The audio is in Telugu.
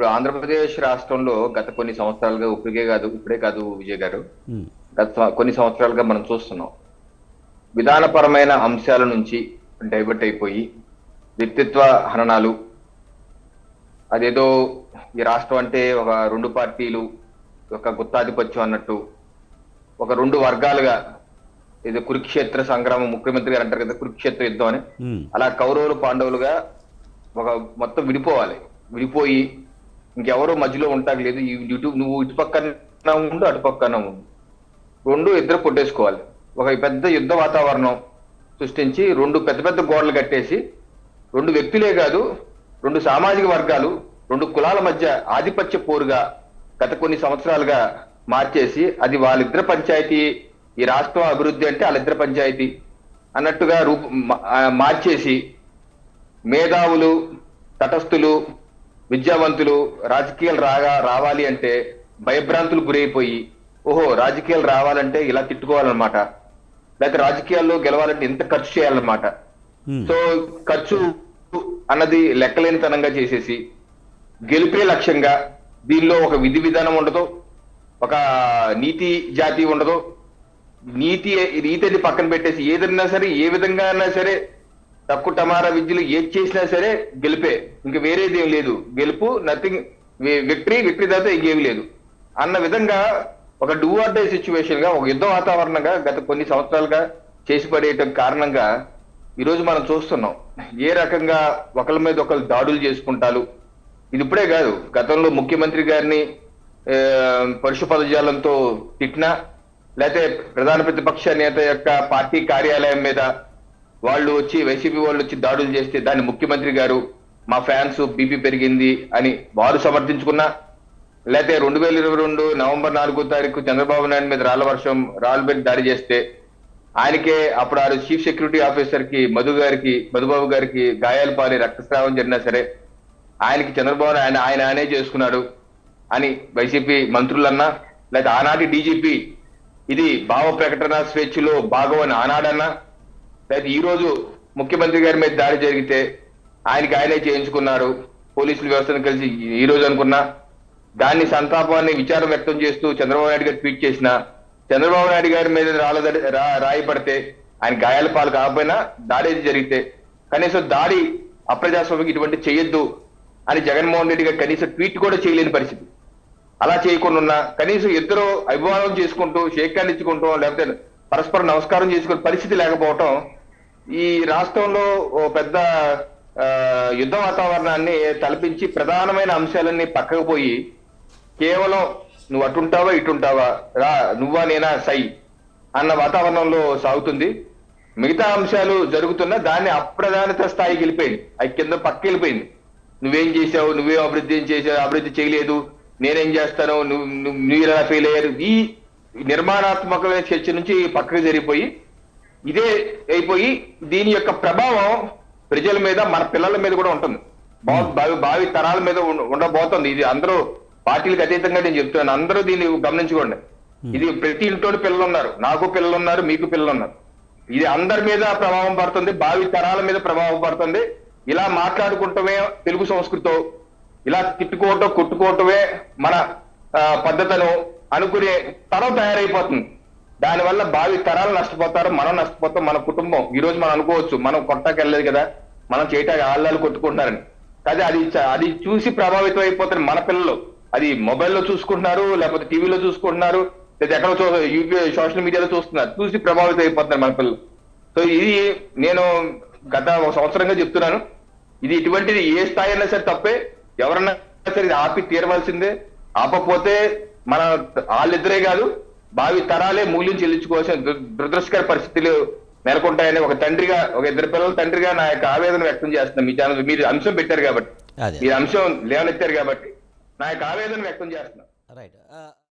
ఇప్పుడు ఆంధ్రప్రదేశ్ రాష్ట్రంలో గత కొన్ని సంవత్సరాలుగా ఇప్పటికే కాదు ఇప్పుడే కాదు విజయ్ గారు. గత కొన్ని సంవత్సరాలుగా మనం చూస్తున్నాం. విధానపరమైన అంశాల నుంచి డైవర్ట్ అయిపోయి వ్యక్తిత్వ హననాలు అదేదో ఈ రాష్ట్రం అంటే ఒక రెండు పార్టీలు ఒక గుత్తాధిపత్యం అన్నట్టు ఒక రెండు వర్గాలుగా ఏదో కురుక్షేత్ర సంగ్రామం ముఖ్యమంత్రి గారు అంటారు కదా కురుక్షేత్ర యుద్ధం అని. అలా కౌరవులు పాండవులుగా ఒక మొత్తం విడిపోవాలి. విడిపోయి ఇంకెవరో మధ్యలో ఉంటాకు లేదు. ఇటు నువ్వు ఇటు పక్కన ఉండు అటు పక్కన ఉండు. రెండు ఇద్దరు కొట్టేసుకోవాలి. ఒక పెద్ద యుద్ధ వాతావరణం సృష్టించి రెండు పెద్ద పెద్ద గోడలు కట్టేసి రెండు వ్యక్తులే కాదు రెండు సామాజిక వర్గాలు రెండు కులాల మధ్య ఆధిపత్య పోరుగా గత కొన్ని సంవత్సరాలుగా మార్చేసి అది వాళ్ళిద్దరి పంచాయతీ ఈ రాష్ట్రం అభివృద్ధి అంటే వాళ్ళిద్దరి పంచాయతీ అన్నట్టుగా రూప మా- మార్చేసి మేధావులు తటస్థులు విద్యావంతులు రాజకీయాలు రాగా రావాలి అంటే భయభ్రాంతులు గురైపోయి ఓహో రాజకీయాలు రావాలంటే ఇలా తిట్టుకోవాలన్నమాట. లేకపోతే రాజకీయాల్లో గెలవాలంటే ఎంత ఖర్చు చేయాలన్నమాట. సో ఖర్చు అన్నది లెక్కలేనితనంగా చేసేసి గెలిపే లక్ష్యంగా దీనిలో ఒక విధి విధానం ఉండదు ఒక నీతి జాతి ఉండదు నీతి నీతి అది పక్కన పెట్టేసి ఏదన్నా సరే ఏ విధంగా అయినా సరే తక్కువ టమారా విద్యలు ఏది చేసినా సరే గెలిపే. ఇంకా వేరేది ఏం లేదు. గెలుపు నథింగ్ విక్టరీ విక్టరీ తర్వాత ఇంకేమి లేదు. అన్న విధంగా ఒక డూ ఆర్ డే సిచ్యువేషన్గా ఒక యుద్ధ వాతావరణంగా గత కొన్ని సంవత్సరాలుగా చేసి పడేయటం కారణంగా ఈరోజు మనం చూస్తున్నాం. ఏ రకంగా ఒకళ్ళ మీద ఒకరు దాడులు చేసుకుంటారు. ఇది ఇప్పుడే కాదు. గతంలో ముఖ్యమంత్రి గారిని పరుషు పదజాలంతో తిట్టినా లేకపోతే ప్రధాన ప్రతిపక్ష నేత యొక్క పార్టీ కార్యాలయం మీద వాళ్ళు వచ్చి వైసీపీ వాళ్ళు వచ్చి దాడులు చేస్తే దాన్ని ముఖ్యమంత్రి గారు మా ఫ్యాన్స్ బీపీ పెరిగింది అని వారు సమర్థించుకున్నా లేకపోతే రెండు వేల ఇరవై రెండు నవంబర్ నాలుగో తారీఖు చంద్రబాబు నాయుడు మీద రాళ్ళ వర్షం రాళ్ళు పెట్టి దాడి చేస్తే ఆయనకే అప్పుడు ఆరు చీఫ్ సెక్యూరిటీ ఆఫీసర్కి మధు గారికి మధుబాబు గారికి గాయాలు పాలి రక్తస్రావం జరిగినా సరే ఆయనకి చంద్రబాబు ఆయన ఆయన ఆయనే చేసుకున్నాడు అని వైసీపీ మంత్రులన్నా లేకపోతే ఆనాటి డీజీపీ ఇది భావ ప్రకటన స్వేచ్ఛలో భాగం అని ఆనాడన్నా లేదా ఈ రోజు ముఖ్యమంత్రి గారి మీద దాడి జరిగితే ఆయనకి ఆయనే చేయించుకున్నారు. పోలీసుల వ్యవస్థను కలిసి ఈ రోజు అనుకున్నా దాన్ని సంతాపాన్ని విచారం వ్యక్తం చేస్తూ చంద్రబాబు నాయుడు గారు ట్వీట్ చేసిన చంద్రబాబు నాయుడు గారి మీద రాలదడి రాయపడితే ఆయన గాయాల పాలు కాకపోయినా దాడి అయితే జరిగితే కనీసం దాడి అప్రజాస్వామికి ఇటువంటి చేయొద్దు అని జగన్మోహన్ రెడ్డి గారు కనీసం ట్వీట్ కూడా చేయలేని పరిస్థితి. అలా చేయకుండా ఉన్నా కనీసం ఇద్దరు అభిమానం చేసుకుంటూ షేకాలు ఇచ్చుకుంటూ లేకపోతే పరస్పరం నమస్కారం చేసుకునే పరిస్థితి లేకపోవటం ఈ రాష్ట్రంలో ఓ పెద్ద యుద్ధ వాతావరణాన్ని తలపించి ప్రధానమైన అంశాలన్నీ పక్కకు పోయి కేవలం నువ్వు అటుంటావా ఇటుంటావా రా నువ్వా నేనా సై అన్న వాతావరణంలో సాగుతుంది. మిగతా అంశాలు జరుగుతున్నా దాన్ని అప్రధానత స్థాయికి వెళ్ళిపోయింది. అది కింద పక్క వెళ్ళిపోయింది. నువ్వేం చేసావు నువ్వేం అభివృద్ధి ఏం చేసావు అభివృద్ధి చేయలేదు నేనేం చేస్తాను నువ్వు నువ్వు ఎలా ఫెయిల్ అయ్యారు? ఈ నిర్మాణాత్మకమైన చర్చ నుంచి పక్కకు జరిగిపోయి ఇదే అయిపోయి దీని యొక్క ప్రభావం ప్రజల మీద మన పిల్లల మీద కూడా ఉంటుంది. భావి భావి తరాల మీద ఉండ- ఉండబోతుంది. ఇది అందరూ పార్టీలకు అతీతంగా నేను చెప్తున్నాను. అందరూ దీన్ని గమనించుకోండి. ఇది ప్రతి ఇంట్లో పిల్లలు ఉన్నారు. నాకు పిల్లలు ఉన్నారు మీకు పిల్లలు ఉన్నారు. ఇది అందరి మీద ప్రభావం పడుతుంది భావి తరాల మీద ప్రభావం పడుతుంది. ఇలా మాట్లాడుకుంటమే తెలుగు సంస్కృతో ఇలా తిట్టుకోవటం కొట్టుకోవటమే మన ఆ, పద్ధతులు అనుకునే తరం తయారైపోతుంది. దానివల్ల భావి తరాలు నష్టపోతారు మనం నష్టపోతాం మన కుటుంబం. ఈ రోజు మనం అనుకోవచ్చు మనం కొట్టకెళ్ళలేదు కదా మనం చేయటానికి ఆళ్ళాలు కొట్టుకుంటున్నారని. కానీ అది అది చూసి ప్రభావితం అయిపోతారు మన పిల్లలు. అది మొబైల్లో చూసుకుంటున్నారు లేకపోతే టీవీలో చూసుకుంటున్నారు లేదా ఎక్కడో చూ యూపీ సోషల్ మీడియాలో చూస్తున్నారు. చూసి ప్రభావితం అయిపోతున్నారు మన పిల్లలు. సో ఇది నేను గత ఒక సంవత్సరంగా చెప్తున్నాను. ఇది ఇటువంటిది ఏ స్థాయి అయినా సరే తప్పే. ఎవరన్నా సరే ఇది ఆపి తీరవలసిందే. ఆపకపోతే మన వాళ్ళిద్దరే కాదు భావి తరాలే మూల్యం చెల్లించుకోవాల్సిన దుర్- దురదృష్టకర పరిస్థితులు నెలకొంటాయని ఒక తండ్రిగా ఒక ఇద్దరు పిల్లల తండ్రిగా నా యొక్క ఆవేదన వ్యక్తం చేస్తున్నాను మీ ఛానల్ మీరు అంశం పెట్టారు కాబట్టి. మీరు అంశం లేవనెత్తారు కాబట్టి నా యొక్క ఆవేదన వ్యక్తం చేస్తున్నాను రైట్.